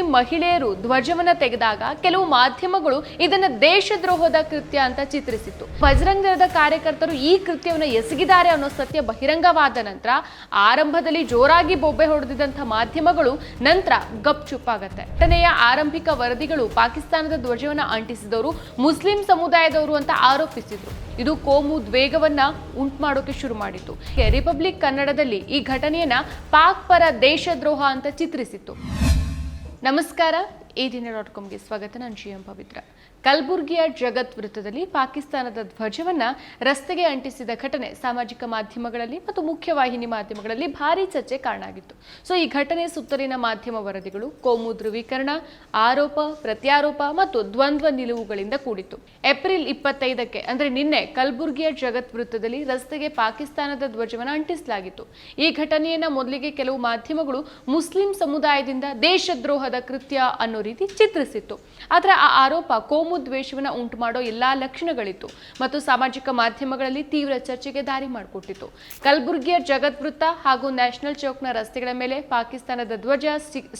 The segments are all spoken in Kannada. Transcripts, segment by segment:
ಮುಸ್ಲಿಂ ಮಹಿಳೆಯರು ಧ್ವಜವನ್ನ ತೆಗೆದಾಗ ಕೆಲವು ಮಾಧ್ಯಮಗಳು ಇದನ್ನ ದೇಶದ್ರೋಹದ ಕೃತ್ಯ ಅಂತ ಚಿತ್ರಿಸಿತ್ತು. ಬಜರಂಗ ದಳದ ಕಾರ್ಯಕರ್ತರು ಈ ಕೃತ್ಯವನ್ನು ಎಸಗಿದ್ದಾರೆ ಅನ್ನೋ ಸತ್ಯ ಬಹಿರಂಗವಾದ ನಂತರ ಆರಂಭದಲ್ಲಿ ಜೋರಾಗಿ ಬೊಬ್ಬೆ ಹೊಡೆದಿದ್ದಂಥ ಮಾಧ್ಯಮಗಳು ನಂತರ ಗಪ್ಚುಪ್ಪಾಗತ್ತೆ ಘಟನೆಯ ಆರಂಭಿಕ ವರದಿಗಳು ಪಾಕಿಸ್ತಾನದ ಧ್ವಜವನ್ನ ಅಂಟಿಸಿದವರು, ಮುಸ್ಲಿಂ ಸಮುದಾಯದವರು ಅಂತ ಆರೋಪಿಸಿದ್ರು. ಇದು ಕೋಮು ದ್ವೇಗವನ್ನ ಉಂಟು ಮಾಡೋಕೆ ಶುರು ಮಾಡಿತು ರಿಪಬ್ಲಿಕ್ ಕನ್ನಡದಲ್ಲಿ ಈ ಘಟನೆಯನ್ನ ಪಾಕ್ ಪರ ದೇಶದ್ರೋಹ ಅಂತ ಚಿತ್ರಿಸಿತ್ತು. ನಮಸ್ಕಾರ. ಏ ದಿನ ಡಾಟ್ ಕಾಮ್ಗೆ ಸ್ವಾಗತ. ನಾನು ಜಿ ಎಂ ಪವಿತ್ರ. ಕಲಬುರ್ಗಿಯ ಜಗತ್ ವೃತ್ತದಲ್ಲಿ ಪಾಕಿಸ್ತಾನದ ಧ್ವಜವನ್ನ ರಸ್ತೆಗೆ ಅಂಟಿಸಿದ ಘಟನೆ ಸಾಮಾಜಿಕ ಮಾಧ್ಯಮಗಳಲ್ಲಿ ಮತ್ತು ಮುಖ್ಯವಾಹಿನಿ ಮಾಧ್ಯಮಗಳಲ್ಲಿ ಭಾರೀ ಚರ್ಚೆ ಕಾರಣ ಆಗಿತ್ತು ಸೊ, ಈ ಘಟನೆ ಸುತ್ತಲಿನ ಮಾಧ್ಯಮ ವರದಿಗಳು, ಕೋಮು ಧ್ರುವೀಕರಣ, ಆರೋಪ, ಪ್ರತ್ಯಾರೋಪ ಮತ್ತು ದ್ವಂದ್ವ ನಿಲುವುಗಳಿಂದ ಕೂಡಿತ್ತು. ಏಪ್ರಿಲ್ ಇಪ್ಪತ್ತೈದಕ್ಕೆ, ಅಂದ್ರೆ ನಿನ್ನೆ ಕಲ್ಬುರ್ಗಿಯ ಜಗತ್ ವೃತ್ತದಲ್ಲಿ ರಸ್ತೆಗೆ ಪಾಕಿಸ್ತಾನದ ಧ್ವಜವನ್ನು ಅಂಟಿಸಲಾಗಿತ್ತು. ಈ ಘಟನೆಯನ್ನ ಮೊದಲಿಗೆ ಕೆಲವು ಮಾಧ್ಯಮಗಳು ಮುಸ್ಲಿಂ ಸಮುದಾಯದಿಂದ ದೇಶದ್ರೋಹದ ಕೃತ್ಯ ಅನ್ನೋ ರೀತಿ ಚಿತ್ರಿಸಿತ್ತು. ಆದರೆ ಆ ಆರೋಪ ಕೋಮು ದ್ವೇಷವನ್ನ ಉಂಟು ಮಾಡೋ ಎಲ್ಲಾ ಲಕ್ಷಣಗಳಿತ್ತು ಮತ್ತು ಸಾಮಾಜಿಕ ಮಾಧ್ಯಮಗಳಲ್ಲಿ ತೀವ್ರ ಚರ್ಚೆಗೆ ದಾರಿ ಮಾಡಿಕೊಟ್ಟಿತ್ತು. ಕಲಬುರಗಿಯ ಜಗತ್ ವೃತ್ತ ಹಾಗೂ ನ್ಯಾಷನಲ್ ಚೌಕ್ನ ರಸ್ತೆಗಳ ಮೇಲೆ ಪಾಕಿಸ್ತಾನದ ಧ್ವಜ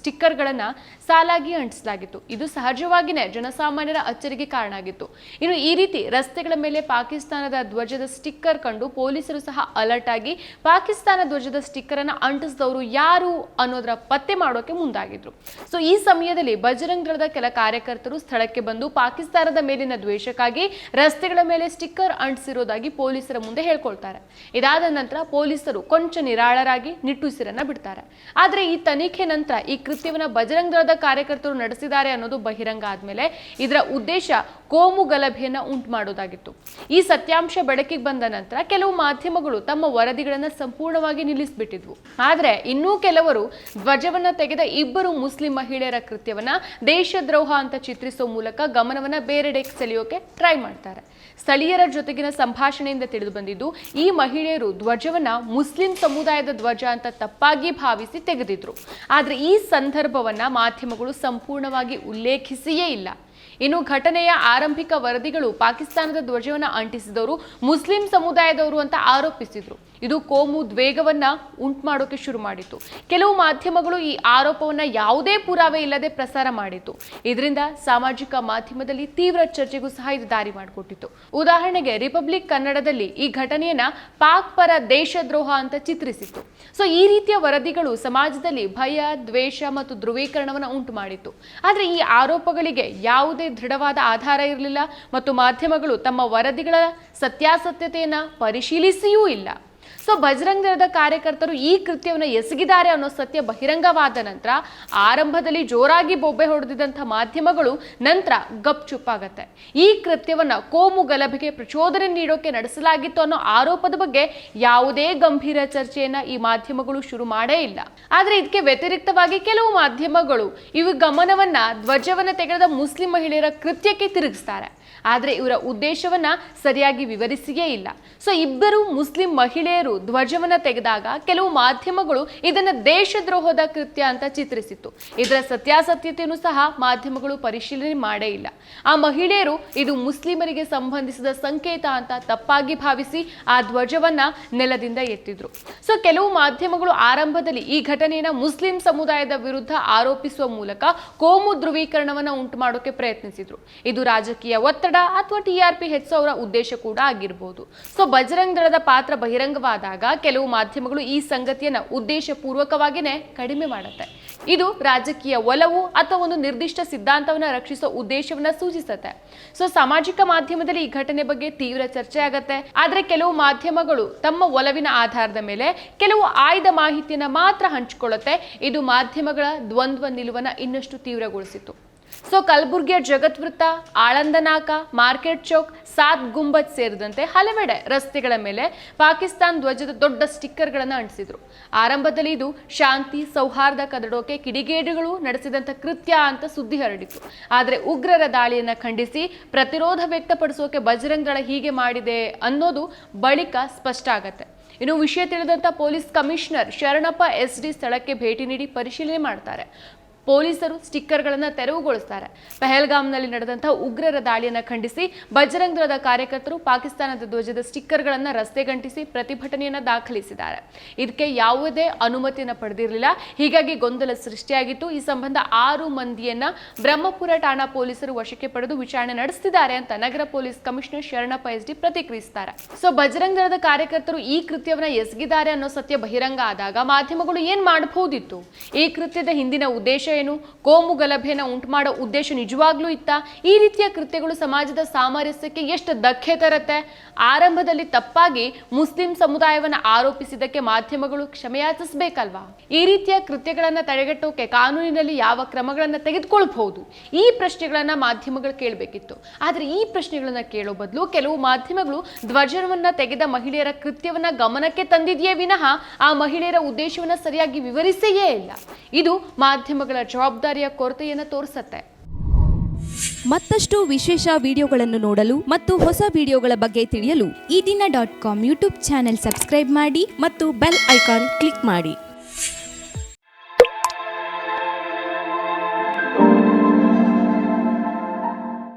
ಸ್ಟಿಕ್ಕರ್ಗಳನ್ನು ಸಾಲಾಗಿ ಅಂಟಿಸಲಾಗಿತ್ತು. ಇದು ಸಹಜವಾಗಿಯೇ ಜನಸಾಮಾನ್ಯರ ಅಚ್ಚರಿಗೆ ಕಾರಣ ಆಗಿತ್ತು. ಇನ್ನು ಈ ರೀತಿ ರಸ್ತೆಗಳ ಮೇಲೆ ಪಾಕಿಸ್ತಾನದ ಧ್ವಜದ ಸ್ಟಿಕ್ಕರ್ ಕಂಡು ಪೊಲೀಸರು ಸಹ ಅಲರ್ಟ್ ಆಗಿ ಪಾಕಿಸ್ತಾನ ಧ್ವಜದ ಸ್ಟಿಕ್ಕರ್ ಅನ್ನು ಅಂಟಿಸಿದವರು ಯಾರು ಅನ್ನೋದರ ಪತ್ತೆ ಮಾಡೋಕೆ ಮುಂದಾಗಿದ್ರು. ಸೊ ಈ ಸಮಯದಲ್ಲಿ ಬಜರಂಗ್ ದಳದ ಕೆಲ ಕಾರ್ಯಕರ್ತರು ಸ್ಥಳಕ್ಕೆ ಬಂದು ಪಾಕಿಸ್ತಾನದ ಮೇಲಿನ ದ್ವೇಷಕ್ಕಾಗಿ ರಸ್ತೆಗಳ ಮೇಲೆ ಸ್ಟಿಕ್ಕರ್ ಅಂಟಿಸಿರೋದಾಗಿ ಪೊಲೀಸರ ಮುಂದೆ ಹೇಳ್ಕೊಳ್ತಾರೆ. ಇದಾದ ನಂತರ ಪೊಲೀಸರು ಕೊಂಚ ನಿರಾಳರಾಗಿ ನಿಟ್ಟುಸಿರನ್ನ ಬಿಡ್ತಾರೆ. ಆದ್ರೆ ಈ ತನಿಖೆ ನಂತರ ಈ ಕೃತ್ಯವನ್ನ ಬಜರಂಗ ಕಾರ್ಯಕರ್ತರು ನಡೆಸಿದ್ದಾರೆ ಅನ್ನೋದು ಬಹಿರಂಗ ಆದ್ಮೇಲೆ ಇದರ ಉದ್ದೇಶ ಕೋಮು ಗಲಭೆಯನ್ನ ಉಂಟು ಮಾಡೋದಾಗಿತ್ತು ಈ ಸತ್ಯಾಂಶ ಬೆಳಕಿಗೆ ಬಂದ ನಂತರ ಕೆಲವು ಮಾಧ್ಯಮಗಳು ತಮ್ಮ ವರದಿಗಳನ್ನ ಸಂಪೂರ್ಣವಾಗಿ ನಿಲ್ಲಿಸಿಬಿಟ್ಟಿದ್ವು. ಆದ್ರೆ ಇನ್ನೂ ಕೆಲವರು ಧ್ವಜವನ್ನ ತೆಗೆದ ಇಬ್ಬರು ಮುಸ್ಲಿಂ ಮಹಿಳೆಯರ ಕೃತ್ಯವನ್ನ ದೇಶದ್ರೋಹ ಅಂತ ಚಿತ್ರಿಸೋ ಮೂಲಕ ಗಮನವನ್ನ ಬೇರೆಡೆಗೆ ಸೆಳೆಯೋಕೆ ಟ್ರೈ ಮಾಡ್ತಾರೆ. ಸ್ಥಳೀಯರ ಜೊತೆಗಿನ ಸಂಭಾಷಣೆಯಿಂದ ತಿಳಿದು ಬಂದಿದ್ದು, ಈ ಮಹಿಳೆಯರು ಧ್ವಜವನ್ನ ಮುಸ್ಲಿಂ ಸಮುದಾಯದ ಧ್ವಜ ಅಂತ ತಪ್ಪಾಗಿ ಭಾವಿಸಿ ತೆಗೆದಿದ್ರು. ಆದ್ರೆ ಈ ಸಂದರ್ಭವನ್ನ ಮಾಧ್ಯಮಗಳು ಸಂಪೂರ್ಣವಾಗಿ ಉಲ್ಲೇಖಿಸಿಯೇ ಇಲ್ಲ. ಇನ್ನು ಘಟನೆಯ ಆರಂಭಿಕ ವರದಿಗಳು ಪಾಕಿಸ್ತಾನದ ಧ್ವಜವನ್ನು ಅಂಟಿಸಿದವರು, ಮುಸ್ಲಿಂ ಸಮುದಾಯದವರು ಅಂತ ಆರೋಪಿಸಿದ್ರು. ಇದು ಕೋಮು ದ್ವೇಗವನ್ನ ಉಂಟು ಮಾಡೋಕೆ ಶುರು ಮಾಡಿತು ಕೆಲವು ಮಾಧ್ಯಮಗಳು ಈ ಆರೋಪವನ್ನ ಯಾವುದೇ ಪುರಾವೆ ಇಲ್ಲದೆ ಪ್ರಸಾರ ಮಾಡಿತು ಇದರಿಂದ ಸಾಮಾಜಿಕ ಮಾಧ್ಯಮದಲ್ಲಿ ತೀವ್ರ ಚರ್ಚೆಗೂ ಸಹ ಇದು ದಾರಿ ಮಾಡಿಕೊಟ್ಟಿತು ಉದಾಹರಣೆಗೆ, ರಿಪಬ್ಲಿಕ್ ಕನ್ನಡದಲ್ಲಿ ಈ ಘಟನೆಯನ್ನ ಪಾಕ್ ಪರ ದೇಶದ್ರೋಹ ಅಂತ ಚಿತ್ರಿಸಿತ್ತು. ಸೊ, ಈ ರೀತಿಯ ವರದಿಗಳು ಸಮಾಜದಲ್ಲಿ ಭಯ, ದ್ವೇಷ ಮತ್ತು ಧ್ರುವೀಕರಣವನ್ನು ಉಂಟು ಮಾಡಿತ್ತು. ಆದ್ರೆ ಈ ಆರೋಪಗಳಿಗೆ ಯಾವುದೇ ದೃಢವಾದ ಆಧಾರ ಇರಲಿಲ್ಲ ಮತ್ತು ಮಾಧ್ಯಮಗಳು ತಮ್ಮ ವರದಿಗಳ ಸತ್ಯಾಸತ್ಯತೆಯನ್ನು ಪರಿಶೀಲಿಸಿಯೂ ಇಲ್ಲ. ಸೊ ಬಜರಂಗ್ ದಳದ ಕಾರ್ಯಕರ್ತರು ಈ ಕೃತ್ಯವನ್ನು ಎಸಗಿದ್ದಾರೆ ಅನ್ನೋ ಸತ್ಯ ಬಹಿರಂಗವಾದ ನಂತರ ಆರಂಭದಲ್ಲಿ ಜೋರಾಗಿ ಬೊಬ್ಬೆ ಹೊಡೆದಿದ್ದಂಥ ಮಾಧ್ಯಮಗಳು ನಂತರ ಗಪ್ಚುಪ್ಪಾಗತ್ತೆ ಈ ಕೃತ್ಯವನ್ನ ಕೋಮು ಗಲಭೆಗೆ ಪ್ರಚೋದನೆ ನೀಡೋಕೆ ನಡೆಸಲಾಗಿತ್ತು ಅನ್ನೋ ಆರೋಪದ ಬಗ್ಗೆ ಯಾವುದೇ ಗಂಭೀರ ಚರ್ಚೆಯನ್ನ ಈ ಮಾಧ್ಯಮಗಳು ಶುರು ಮಾಡೇ ಇಲ್ಲ. ಆದ್ರೆ ಇದಕ್ಕೆ ವ್ಯತಿರಿಕ್ತವಾಗಿ ಕೆಲವು ಮಾಧ್ಯಮಗಳು ಇವು ಗಮನವನ್ನ ಧ್ವಜವನ್ನ ತೆಗೆದ ಮುಸ್ಲಿಂ ಮಹಿಳೆಯರ ಕೃತ್ಯಕ್ಕೆ ತಿರುಗಿಸ್ತಾರೆ. ಆದ್ರೆ ಇವರ ಉದ್ದೇಶವನ್ನ ಸರಿಯಾಗಿ ವಿವರಿಸಿಯೇ ಇಲ್ಲ. ಸೊ ಇಬ್ಬರು ಮುಸ್ಲಿಂ ಮಹಿಳೆಯರು ಧ್ವಜವನ್ನ ತೆಗೆದಾಗ ಕೆಲವು ಮಾಧ್ಯಮಗಳು ಇದನ್ನ ದೇಶದ್ರೋಹದ ಕೃತ್ಯ ಅಂತ ಚಿತ್ರಿಸಿತ್ತು. ಇದರ ಸತ್ಯಾಸತ್ಯತೆಯನ್ನು ಸಹ ಮಾಧ್ಯಮಗಳು ಪರಿಶೀಲನೆ ಮಾಡೇ ಇಲ್ಲ. ಆ ಮಹಿಳೆಯರು ಇದು ಮುಸ್ಲಿಮರಿಗೆ ಸಂಬಂಧಿಸಿದ ಸಂಕೇತ ಅಂತ ತಪ್ಪಾಗಿ ಭಾವಿಸಿ ಆ ಧ್ವಜವನ್ನ ನೆಲದಿಂದ ಎತ್ತಿದ್ರು. ಸೊ ಕೆಲವು ಮಾಧ್ಯಮಗಳು ಆರಂಭದಲ್ಲಿ ಈ ಘಟನೆಯನ್ನ ಮುಸ್ಲಿಂ ಸಮುದಾಯದ ವಿರುದ್ಧ ಆರೋಪಿಸುವ ಮೂಲಕ ಕೋಮು ಧ್ರುವೀಕರಣವನ್ನ ಉಂಟು ಮಾಡೋಕೆ ಪ್ರಯತ್ನಿಸಿದ್ರು. ಇದು ರಾಜಕೀಯ ಅಥವಾ ಟಿ ಆರ್ ಪಿ ಹೆಚ್ಚೋವರ ಉದ್ದೇಶ ಕೂಡ ಆಗಿರಬಹುದು ಸೊ ಬಜರಂಗ್ ದಳದ ಪಾತ್ರ ಬಹಿರಂಗವಾದಾಗ ಕೆಲವು ಮಾಧ್ಯಮಗಳು ಈ ಸಂಗತಿಯನ್ನ ಉದ್ದೇಶಪೂರ್ವಕವಾಗಿನೇ ಕಡಿಮೆ ಮಾಡುತ್ತೆ. ಇದು ರಾಜಕೀಯ ಒಲವು ಅಥವಾ ಒಂದು ನಿರ್ದಿಷ್ಟ ಸಿದ್ಧಾಂತವನ್ನ ರಕ್ಷಿಸೋ ಉದ್ದೇಶವನ್ನ ಸೂಚಿಸುತ್ತೆ. ಸೊ ಸಾಮಾಜಿಕ ಮಾಧ್ಯಮದಲ್ಲಿ ಈ ಘಟನೆ ಬಗ್ಗೆ ತೀವ್ರ ಚರ್ಚೆ ಆಗತ್ತೆ. ಆದ್ರೆ ಕೆಲವು ಮಾಧ್ಯಮಗಳು ತಮ್ಮ ಒಲವಿನ ಆಧಾರದ ಮೇಲೆ ಕೆಲವು ಆಯ್ದ ಮಾಹಿತಿಯನ್ನ ಮಾತ್ರ ಹಂಚಿಕೊಳ್ಳುತ್ತೆ. ಇದು ಮಾಧ್ಯಮಗಳ ದ್ವಂದ್ವ ನಿಲುವನ್ನ ಇನ್ನಷ್ಟು ತೀವ್ರಗೊಳಿಸಿತು ಸೊ ಕಲಬುರ್ಗಿಯ ಜಗತ್ ವೃತ್ತ ಆಳಂದನಾಕ ಮಾರ್ಕೆಟ್ ಚೌಕ್ ಸಾತ್ ಗುಂಬಜ್ ಸೇರಿದಂತೆ ಹಲವೆಡೆ ರಸ್ತೆಗಳ ಮೇಲೆ ಪಾಕಿಸ್ತಾನ್ ಧ್ವಜದ ದೊಡ್ಡ ಸ್ಟಿಕ್ಕರ್ಗಳನ್ನು ಅಂಟಿಸಿದ್ರು. ಆರಂಭದಲ್ಲಿ ಇದು ಶಾಂತಿ, ಸೌಹಾರ್ದ ಕದಡೋಕೆ ಕಿಡಿಗೇಡಿಗಳು ನಡೆಸಿದಂಥ ಕೃತ್ಯ ಅಂತ ಸುದ್ದಿ ಹರಡಿತು. ಆದರೆ ಉಗ್ರರ ದಾಳಿಯನ್ನ ಖಂಡಿಸಿ ಪ್ರತಿರೋಧ ವ್ಯಕ್ತಪಡಿಸೋಕೆ ಬಜರಂಗ್ ದಳ ಹೀಗೆ ಮಾಡಿದೆ ಅನ್ನೋದು ಬಳಿಕ ಸ್ಪಷ್ಟ ಆಗತ್ತೆ. ಇನ್ನು ವಿಷಯ ತಿಳಿದಂತ police commissioner Sharanappa S D ಸ್ಥಳಕ್ಕೆ ಭೇಟಿ ನೀಡಿ ಪರಿಶೀಲನೆ ಮಾಡ್ತಾರೆ. ಪೊಲೀಸರು ಸ್ಟಿಕ್ಕರ್ಗಳನ್ನು ತೆರವುಗೊಳಿಸ್ತಾರೆ. ಪೆಹಲ್ಗಾಮ್ನಲ್ಲಿ ನಡೆದಂತಹ ಉಗ್ರರ ದಾಳಿಯನ್ನು ಖಂಡಿಸಿ ಬಜರಂಗ್ ದಳದ ಕಾರ್ಯಕರ್ತರು ಪಾಕಿಸ್ತಾನದ ಧ್ವಜದ ಸ್ಟಿಕ್ಕರ್ಗಳನ್ನು ರಸ್ತೆ ಗಂಟಿಸಿ ಪ್ರತಿಭಟನೆಯನ್ನು ದಾಖಲಿಸಿದ್ದಾರೆ. ಇದಕ್ಕೆ ಯಾವುದೇ ಅನುಮತಿಯನ್ನು ಪಡೆದಿರಲಿಲ್ಲ. ಹೀಗಾಗಿ ಗೊಂದಲ ಸೃಷ್ಟಿಯಾಗಿತ್ತು. ಈ ಸಂಬಂಧ ಆರು ಮಂದಿಯನ್ನ ಬ್ರಹ್ಮಪುರ ಠಾಣಾ ಪೊಲೀಸರು ವಶಕ್ಕೆ ಪಡೆದು ವಿಚಾರಣೆ ನಡೆಸುತ್ತಿದ್ದಾರೆ ಅಂತ ನಗರ police commissioner Sharanappa S D ಪ್ರತಿಕ್ರಿಯಿಸಿದ್ದಾರೆ ಸೊ ಬಜರಂಗ್ ದಳದ ಕಾರ್ಯಕರ್ತರು ಈ ಕೃತ್ಯವನ್ನ ಎಸಗಿದ್ದಾರೆ ಅನ್ನೋ ಸತ್ಯ ಬಹಿರಂಗ ಆದಾಗ ಮಾಧ್ಯಮಗಳು ಏನ್ ಮಾಡಬಹುದಿತ್ತು ಈ ಕೃತ್ಯದ ಹಿಂದಿನ ಉದ್ದೇಶ ಏನು? ಕೋಮು ಗಲಭೆನ ಉಂಟು ಮಾಡೋ ಉದ್ದೇಶ ನಿಜವಾಗ್ಲೂ ಇತ್ತ? ಈ ರೀತಿಯ ಕೃತ್ಯಗಳು ಸಮಾಜದ ಸಾಮರಸ್ಯಕ್ಕೆ ಎಷ್ಟು ಧಕ್ಕೆ ತರತ್ತೆ? ಆರಂಭದಲ್ಲಿ ತಪ್ಪಾಗಿ ಮುಸ್ಲಿಂ ಸಮುದಾಯವನ್ನ ಆರೋಪಿಸಿದ್ದಕ್ಕೆ ಮಾಧ್ಯಮಗಳು ಕ್ಷಮೆಯಾಚಿಸಬೇಕಲ್ವಾ? ಈ ರೀತಿಯ ಕೃತ್ಯಗಳನ್ನು ತಡೆಗಟ್ಟೋಕೆ ಕಾನೂನಿನಲ್ಲಿ ಯಾವ ಕ್ರಮಗಳನ್ನು ತೆಗೆದುಕೊಳ್ಬಹುದು? ಈ ಪ್ರಶ್ನೆಗಳನ್ನು ಮಾಧ್ಯಮಗಳು ಕೇಳಬೇಕಿತ್ತು. ಆದರೆ ಈ ಪ್ರಶ್ನೆಗಳನ್ನು ಕೇಳೋ ಬದಲು ಕೆಲವು ಮಾಧ್ಯಮಗಳು ಧ್ವಜವನ್ನು ತೆಗೆದ ಮಹಿಳೆಯರ ಕೃತ್ಯವನ್ನ ಗಮನಕ್ಕೆ ತಂದಿದೆಯೇ ವಿನಃ ಆ ಮಹಿಳೆಯರ ಉದ್ದೇಶವನ್ನ ಸರಿಯಾಗಿ ವಿವರಿಸೆಯೇ ಇಲ್ಲ. ಇದು ಮಾಧ್ಯಮಗಳ ಜವಾಬ್ದಾರಿಯ ಕೊರತೆಯನ್ನು ತೋರಿಸುತ್ತೆ. ಮತ್ತಷ್ಟು ವಿಶೇಷ ವಿಡಿಯೋಗಳನ್ನು ನೋಡಲು ಮತ್ತು ಹೊಸ ವಿಡಿಯೋಗಳ ಬಗ್ಗೆ ತಿಳಿಯಲು Ee Dina dot com YouTube channel subscribe ಮಾಡಿ ಮತ್ತು ಬೆಲ್ ಐಕಾನ್ ಕ್ಲಿಕ್ ಮಾಡಿ.